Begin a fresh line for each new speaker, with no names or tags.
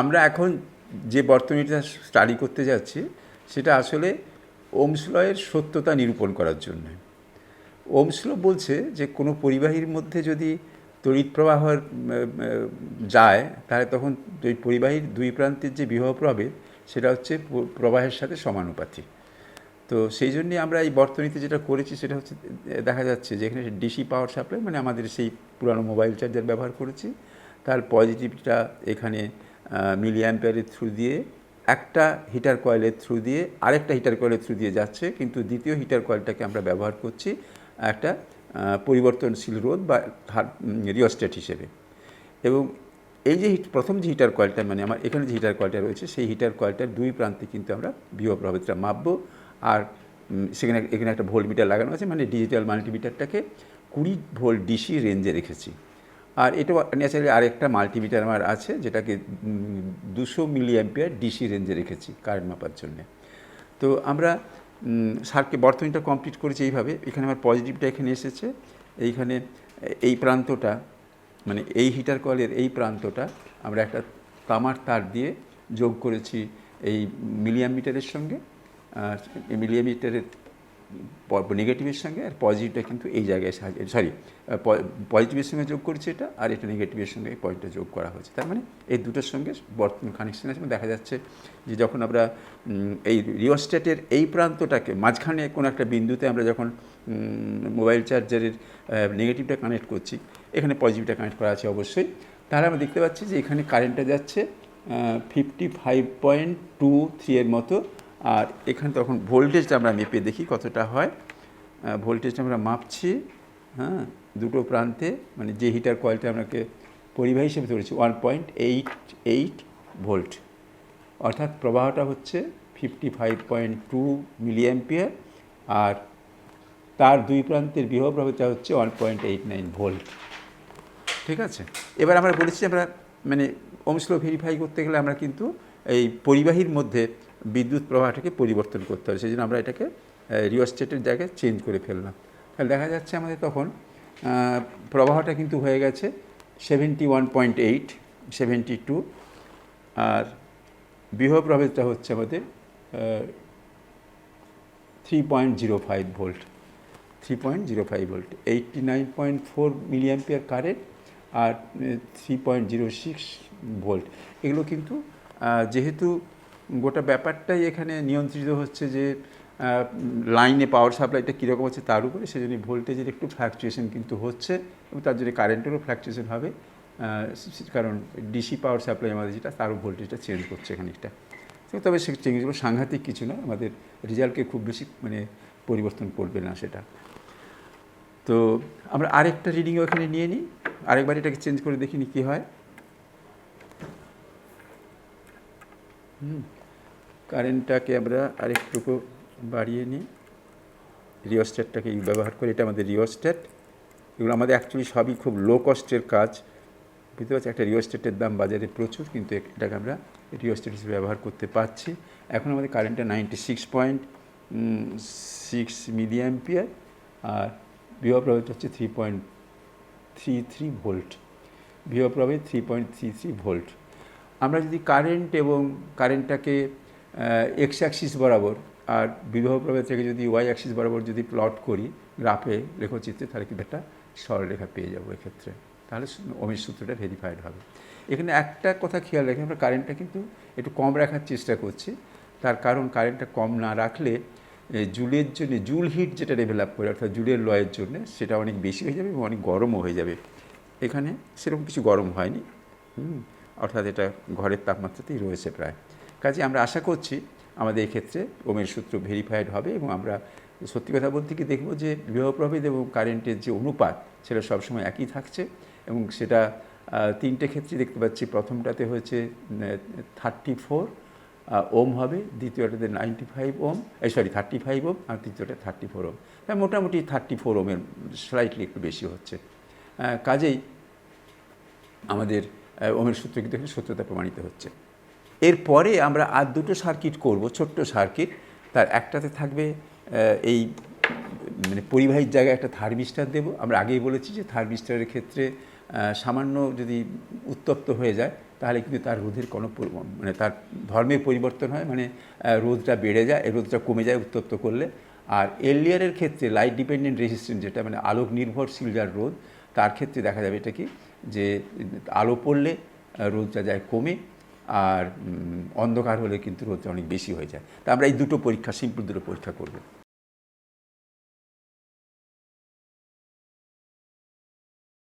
আমরা এখন যে বর্তনীটা স্টাডি করতে যাচ্ছি, সেটা আসলে ওমসলয়ের সত্যতা নিরূপণ করার জন্য। ওমসলো বলছে যে, কোনো পরিবাহীর মধ্যে যদি তড়িৎ প্রবাহ যায়, তাহলে তখন ওই পরিবাহীর দুই প্রান্তের যে বিবাহ প্রভাবে সেটা হচ্ছে প্রবাহের সাথে সমানুপাতিক। তো সেই জন্যে আমরা এই বর্তনীতে যেটা করেছি, সেটা হচ্ছে, দেখা যাচ্ছে যে এখানে ডিসি পাওয়ার সাপ্লাই মানে আমাদের সেই পুরানো মোবাইল চার্জার ব্যবহার করেছি। তার পজিটিভটা এখানে মিলি অ্যাম্পিয়ারের থ্রু দিয়ে, একটা হিটার কয়েলের থ্রু দিয়ে, আরেকটা হিটার কয়েলের থ্রু দিয়ে যাচ্ছে, কিন্তু দ্বিতীয় হিটার কয়েলটাকে আমরা ব্যবহার করছি একটা পরিবর্তনশীল রোধ বা রিওস্টেট হিসেবে। এবং এই যে প্রথম যে হিটার কয়েলটা মানে আমার এখানে যে হিটার কয়েলটা রয়েছে, সেই হিটার কয়েলটার দুই প্রান্তে কিন্তু আমরা বিভব প্রভাবিতটা মাপবো। আর সেখানে, এখানে একটা ভোল্ট মিটার লাগানো আছে মানে ডিজিটাল মাল্টিমিটারটাকে কুড়ি ভোল্ট ডিসি রেঞ্জে রেখেছি। আর এটা ন্যাচারালি আরেকটা মাল্টিমিটার আমার আছে, যেটাকে দুশো মিলি অ্যাম্পিয়ার ডিসি রেঞ্জে রেখেছি কারেন্ট মাপার জন্যে। তো আমরা সারকে বর্তনীটা কমপ্লিট করেছি এইভাবে। এখানে আমার পজিটিভটা এখানে এসেছে। এইখানে, এই প্রান্তটা মানে এই হিটার কলের এই প্রান্তটা আমরা একটা তামার তার দিয়ে যোগ করেছি এই মিলিয়াম মিটারের সঙ্গে। আর মিলিয়াম মিটারের নেগেটিভের সঙ্গে আর পজিটিভটা কিন্তু এই জায়গায় সাহায্য সরি পজিটিভের সঙ্গে যোগ করছি এটা আর এটা নেগেটিভের সঙ্গে এই পয়েন্টটা যোগ করা হয়েছে। তার মানে এই দুটোর সঙ্গে বর্তমান কানেকশন আছে। দেখা যাচ্ছে যে যখন আমরা এই রিওস্টেটের এই প্রান্তটাকে মাঝখানে কোনো একটা বিন্দুতে আমরা যখন মোবাইল চার্জারের নেগেটিভটা কানেক্ট করছি, এখানে পজিটিভটা কানেক্ট করা আছে অবশ্যই। তাহলে আমরা দেখতে পাচ্ছি যে এখানে কারেন্টটা যাচ্ছে fifty five point two three এর মতো। আর এখানে তখন ভোল্টেজটা আমরা মেপে দেখি কতটা হয়। ভোল্টেজটা আমরা মাপছি হ্যাঁ দুটো প্রান্তে মানে যে হিটার কয়েলটা আপনাকে পরিবাহী হিসেবে ধরেছি one point eight eight volt অর্থাৎ প্রবাহটা হচ্ছে fifty five point two milliampere আর তার দুই প্রান্তের বিভব প্রবাহটা হচ্ছে one point eight nine volt ঠিক আছে? এবার আমরা বলেছি আমরা মানে ওমস্লো ভেরিফাই করতে গেলে আমরা কিন্তু এই পরিবাহীর মধ্যে বিদ্যুৎ প্রবাহটাকে পরিবর্তন করতে হবে। সেই জন্য আমরা এটাকে রিওস্টেটের জায়গায় চেঞ্জ করে ফেললাম। তাহলে দেখা যাচ্ছে আমাদের তখন প্রবাহটা কিন্তু হয়ে গেছে seventy one point eight seventy two আর বিভব প্রবাহটা হচ্ছে আমাদের three point zero five volt three point zero five volt eighty nine point four milliampere current আর three point zero six volt এগুলো কিন্তু যেহেতু গোটা ব্যাপারটাই এখানে নিয়ন্ত্রিত হচ্ছে যে লাইনে পাওয়ার সাপ্লাইটা কীরকম হচ্ছে তার উপরে, সেজন্য ভোল্টেজের একটু ফ্ল্যাকচুয়েশন কিন্তু হচ্ছে এবং তার জন্য কারেন্টেরও ফ্ল্যাকচুয়েশন হবে। কারণ ডিসি পাওয়ার সাপ্লাই আমাদের যেটা, তারও ভোল্টেজটা চেঞ্জ করছে খানিকটা। তবে সে চেঞ্জগুলো সাংঘাতিক কিছু না, আমাদের রেজাল্টকে খুব বেশি মানে পরিবর্তন করবে না সেটা। তো আমরা আরেকটা রিডিংও এখানে নিয়ে নিই। আরেকবার এটাকে চেঞ্জ করে দেখিনি কী হয়। হুম। কারেন্টটাকে আমরা আরেকটুকু বাড়িয়ে নিই। রিওস্ট্যাটটাকে ব্যবহার করি, এটা আমাদের রিওস্ট্যাট এগুলো আমাদের অ্যাকচুয়ালি সবই খুব লো কস্টের কাজ। বুঝতে পারছি একটা রিওস্টেটের দাম বাজারে প্রচুর, কিন্তু এটাকে আমরা রিওস্টেট হিসেবে ব্যবহার করতে পারছি। এখন আমাদের কারেন্টটা ninety six point six milliampere আর বিভব প্রবাহিত হচ্ছে three point three three volt বিভব প্রবাহিত three point three three volt আমরা যদি কারেন্ট এবং কারেন্টটাকে এক্স অ্যাক্সিস বরাবর আর বিবাহ প্রবাহ থেকে যদি ওয়াই অ্যাক্সিস বরাবর যদি প্লট করি গ্রাফে লেখচিত্রে তাহলে কিন্তু একটা সরলরেখা পেয়ে যাব এক্ষেত্রে। তাহলে অমির সূত্রটা ভেরিফাইড হবে। এখানে একটা কথা খেয়াল রাখি আমরা কারেন্টটা কিন্তু একটু কম রাখার চেষ্টা করছি। তার কারণ কারেন্টটা কম না রাখলে জুলের জন্য, জুল হিট যেটা ডেভেলপ করে, অর্থাৎ জুলের লয়ের জন্য সেটা অনেক বেশি হয়ে যাবে এবং অনেক গরমও হয়ে যাবে। এখানে সেরকম কিছু গরম হয়নি। অর্থাৎ এটা ঘরের তাপমাত্রাতেই রয়েছে প্রায়। কাজে আমরা আশা করছি আমাদের এক্ষেত্রে ওমের সূত্র ভেরিফাইড হবে এবং আমরা সত্যি কথা বলতে কি দেখব যে বিবাহ প্রভেদ এবং কারেন্টের যে অনুপাত, সেটা সবসময় একই থাকছে এবং সেটা তিনটে ক্ষেত্রে দেখতে পাচ্ছি। প্রথমটাতে হয়েছে থার্টি ফোর ওম হবে, দ্বিতীয়টাতে নাইনটি ফাইভ ওম এই সরি থার্টি ফাইভ ওম, আর তৃতীয়টা থার্টি ফোর ওম। তাই মোটামুটি থার্টি ফোর ওমের স্লাইটলি একটু বেশি হচ্ছে। কাজেই আমাদের ওমের সূত্র কিন্তু সত্যতা প্রমাণিত হচ্ছে। এরপরে আমরা আর দুটো সার্কিট করব, ছোট্ট সার্কিট। তার একটাতে থাকবে এই মানে পরিবাহীর জায়গায় একটা থার্মিস্টার দেবো। আমরা আগেই বলেছি যে থার্মিস্টারের ক্ষেত্রে সামান্য যদি উত্তপ্ত হয়ে যায়, তাহলে কিন্তু তার রোধের কোনো মানে তার ধর্মের পরিবর্তন হয়। মানে রোধটা বেড়ে যায়, রোধটা কমে যায় উত্তপ্ত করলে। আর এলডিআরের ক্ষেত্রে লাইট ডিপেন্ডেন্ট রেজিস্ট্যান্স যেটা মানে আলোক নির্ভরশীল যার রোধ, তার ক্ষেত্রে দেখা যাবে এটা কি? যে আলো পড়লে রোদটা যায় কমে। আর অন্ধকার হলে কিন্তু রোদটা অনেক বেশি হয়ে যায়। তা আমরা এই দুটো পরীক্ষা সিম্পল দুটো পরীক্ষা করব।